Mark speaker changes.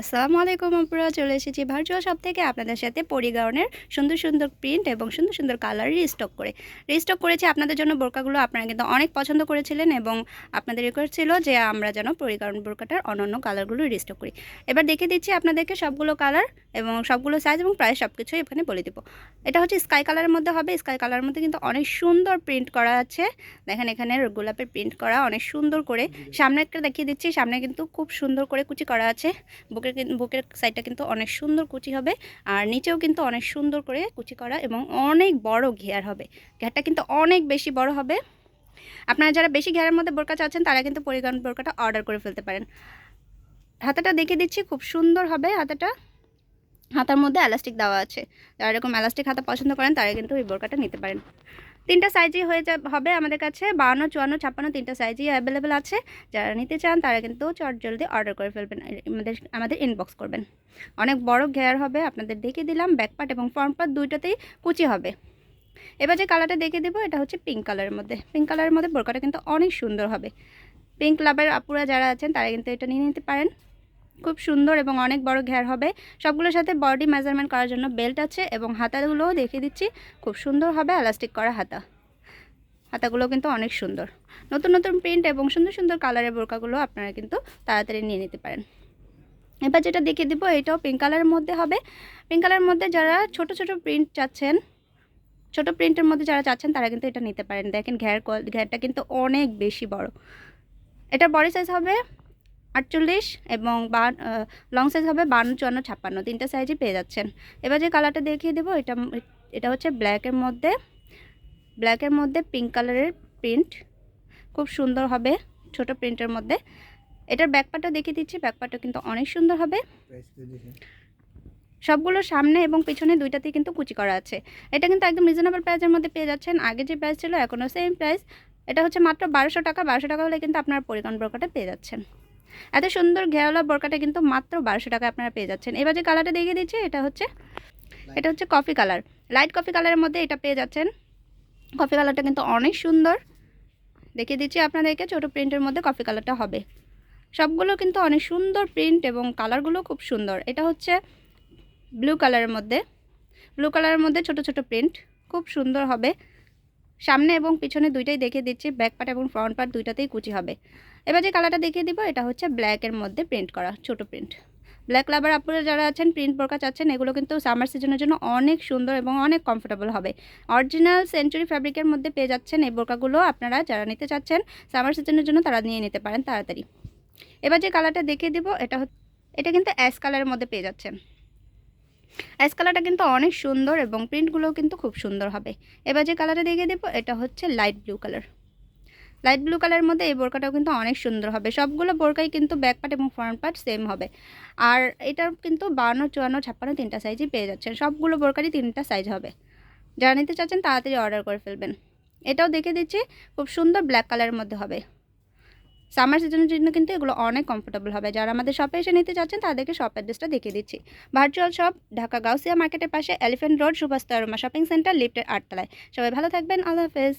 Speaker 1: আসসালামু আলাইকুম আপুরা, চলে এসেছি ভার্চুয়াল শপ থেকে আপনাদের সাথে পরিগাউনের সুন্দর সুন্দর প্রিন্ট এবং সুন্দর সুন্দর কালার রিস্টক করে। রিস্টক করেছি আপনাদের জন্য বোরকাগুলো আপনারা কিন্তু অনেক পছন্দ করেছিলেন এবং আপনাদের রিকোয়েস্ট ছিল যে আমরা যেন পরিগাউন বোরকাটার অন্যান্য কালারগুলো রিস্টক করি। এবার দেখে দিচ্ছি আপনাদেরকে সবগুলো কালার এবং সবগুলো সাইজ এবং প্রায় সব কিছুই এখানে বলে দেবো। এটা হচ্ছে স্কাই কালারের মধ্যে হবে স্কাই কালারের মধ্যে কিন্তু অনেক সুন্দর প্রিন্ট করা আছে। দেখেন এখানে গোলাপের প্রিন্ট করা, অনেক সুন্দর করে। সামনে একটা দেখিয়ে দিচ্ছি, সামনে কিন্তু খুব সুন্দর করে কুচি করা আছে। বুকের বুকের সাইডটা কিন্তু অনেক সুন্দর কুচি হবে। আর নিচেও কিন্তু অনেক সুন্দর করে কুচি করা এবং অনেক বড় ঘেয়ার হবে। ঘেয়ারটা কিন্তু অনেক বেশি বড় হবে। আপনারা যারা বেশি ঘেয়ারের মধ্যে বোরকা চাচ্ছেন, তারা কিন্তু পরিগণ বোরকাটা অর্ডার করে ফেলতে পারেন। হাতাটা দেখে দিচ্ছি, খুব সুন্দর হবে হাতাটা। হাতার মধ্যে এলাস্টিক দেওয়া আছে। যারা এরকম এলাস্টিক হাতা পছন্দ করেন, তারা কিন্তু এই বোরকাটা নিতে পারেন। তিনটা সাইজই হয়ে যা, হবে আমাদের কাছে। বাউন্ন, চুয়ান্ন, ছাপ্পান্ন তিনটা সাইজই অ্যাভেলেবেল আছে। যারা নিতে চান তারা কিন্তু চট জলদি অর্ডার করে ফেলবেন। আমাদের আমাদের ইনবক্স করবেন। অনেক বড় ঘেয়ার হবে, আপনাদের দেখে দিলাম। ব্যাকপার্ট এবং ফ্রন্ট পার্ট দুইটাতেই কুচি হবে। এবার যে কালারটা দেখে দেবো, এটা হচ্ছে পিঙ্ক কালারের মধ্যে। পিঙ্ক কালারের মধ্যে বোরকাটা কিন্তু অনেক সুন্দর হবে। পিঙ্ক লাভের আপুরা যারা আছেন, তারা কিন্তু এটা নিয়ে নিতে পারেন। খুব সুন্দর এবং অনেক বড় ঘের হবে। সবগুলোর সাথে বডি মেজারমেন্ট করার জন্য বেল্ট আছে এবং হাতাগুলোও দেখিয়ে দিচ্ছি। খুব সুন্দর হবে এলাস্টিক করা হাতা। হাতাগুলো কিন্তু অনেক সুন্দর। নতুন নতুন প্রিন্ট এবং সুন্দর সুন্দর কালারের বোরকাগুলো আপনারা কিন্তু তাড়াতাড়ি নিয়ে নিতে পারেন। এবার যেটা দেখিয়ে দিব, এটাও পিঙ্ক কালারের মধ্যে হবে। পিঙ্ক কালারের মধ্যে যারা ছোট ছোট প্রিন্ট চাচ্ছেন, ছোট প্রিন্টের মধ্যে যারা চাচ্ছেন, তারা কিন্তু এটা নিতে পারেন। দেখেন ঘের ঘেরটা কিন্তু অনেক বেশি বড়। এটা বডি সাইজ হবে আটচল্লিশ এবং বা লং সাইজ হবে বান্ন চুয়ান্ন ছাপ্পান্ন। তিনটা সাইজই পেয়ে যাচ্ছেন। এবার যে কালারটা দেখিয়ে দেবো এটা এটা হচ্ছে ব্ল্যাকের মধ্যে। ব্ল্যাকের মধ্যে পিঙ্ক কালারের প্রিন্ট খুব সুন্দর হবে ছোট প্রিন্টের মধ্যে। এটার ব্যাকপাটা দেখিয়ে দিচ্ছি ব্যাকপাটা কিন্তু অনেক সুন্দর হবে। সবগুলো সামনে এবং পিছনে দুইটাতেই কিন্তু কুচি করা আছে। এটা কিন্তু একদম রিজনেবল প্রাইসের মধ্যে পেয়ে যাচ্ছেন। আগে যে প্রাইস ছিল এখনও সেম প্রাইস এটা হচ্ছে মাত্র বারোশো টাকা। বারোশো টাকা হলে কিন্তু আপনার বোরকাটা পেয়ে যাচ্ছেন। এত সুন্দর ঘেরাওয়ালা বোরকাটা কিন্তু মাত্র বারোশো টাকা আপনারা পেয়ে যাচ্ছেন। এবার যে কালারটা দেখিয়ে দিচ্ছি এটা হচ্ছে এটা হচ্ছে কফি কালার লাইট কফি কালারের মধ্যে এটা পেয়ে যাচ্ছেন। কফি কালারটা কিন্তু অনেক সুন্দর। দেখিয়ে দিচ্ছি আপনাদেরকে ছোটো প্রিন্টের মধ্যে কফি কালারটা হবে। সবগুলো কিন্তু অনেক সুন্দর প্রিন্ট এবং কালারগুলো খুব সুন্দর। এটা হচ্ছে ব্লু কালারের মধ্যে। ব্লু কালারের মধ্যে ছোট ছোট প্রিন্ট খুব সুন্দর হবে। সামনে এবং পিছনে দুইটাই দেখিয়ে দিচ্ছি। ব্যাক পার্ট এবং ফ্রন্ট পার্ট দুইটাতেই কুচি হবে। এবার যে কালারটা দেখিয়ে দিব, এটা হচ্ছে ব্ল্যাকের মধ্যে প্রিন্ট করা, ছোট প্রিন্ট ব্ল্যাক লাভার আপনারা যারা আছেন প্রিন্ট বোরকা চাচ্ছেন, এগুলো কিন্তু সামার সিজনের জন্য অনেক সুন্দর এবং অনেক কমফোর্টেবল হবে। অরিজিনাল সেঞ্চুরি ফ্যাব্রিকের মধ্যে পেয়ে যাচ্ছেন এই বোরকাগুলো আপনারা যারা নিতে চাচ্ছেন সামার সিজনের জন্য তারা নিয়ে নিতে পারেন তাড়াতাড়ি। এবার যে কালারটা দেখিয়ে দিব, এটা এটা কিন্তু অ্যাশ কালারের মধ্যে পেয়ে যাচ্ছেন। অ্যাশ কালারটা কিন্তু অনেক সুন্দর এবং প্রিন্টগুলোও কিন্তু খুব সুন্দর হবে। এবার যে কালারটা দেখিয়ে দেবো, এটা হচ্ছে light blue colour light blue কালারের মধ্যে এই বোরকাটাও কিন্তু অনেক সুন্দর হবে। সবগুলো বোরকাই কিন্তু ব্যাক পার্ট এবং ফ্রন্ট পার্ট সেম হবে। আর এটার কিন্তু বান্ন চুয়ান্ন, ছাপ্পান্ন তিনটা সাইজই পেয়ে যাচ্ছেন। সবগুলো বোরকারই তিনটা সাইজ হবে। যারা নিতে চাচ্ছেন তাড়াতাড়ি অর্ডার করে ফেলবেন। এটাও দেখে দিচ্ছি, খুব সুন্দর ব্ল্যাক কালারের মধ্যে হবে। সামার সিজনের জন্য কিন্তু এগুলো অনেক কমফোর্টেবল হবে। যারা আমাদের শপে এসে নিতে চাচ্ছেন তাদেরকে শপ অ্যাড্রেসটা দেখিয়ে দিচ্ছি। ভার্চুয়াল শপ ঢাকা গাউসিয়া মার্কেটের পাশে Elephant Road Subhash shopping centre লিফটের আটতলায় সবাই ভালো থাকবেন। আল্লাহ হাফেজ।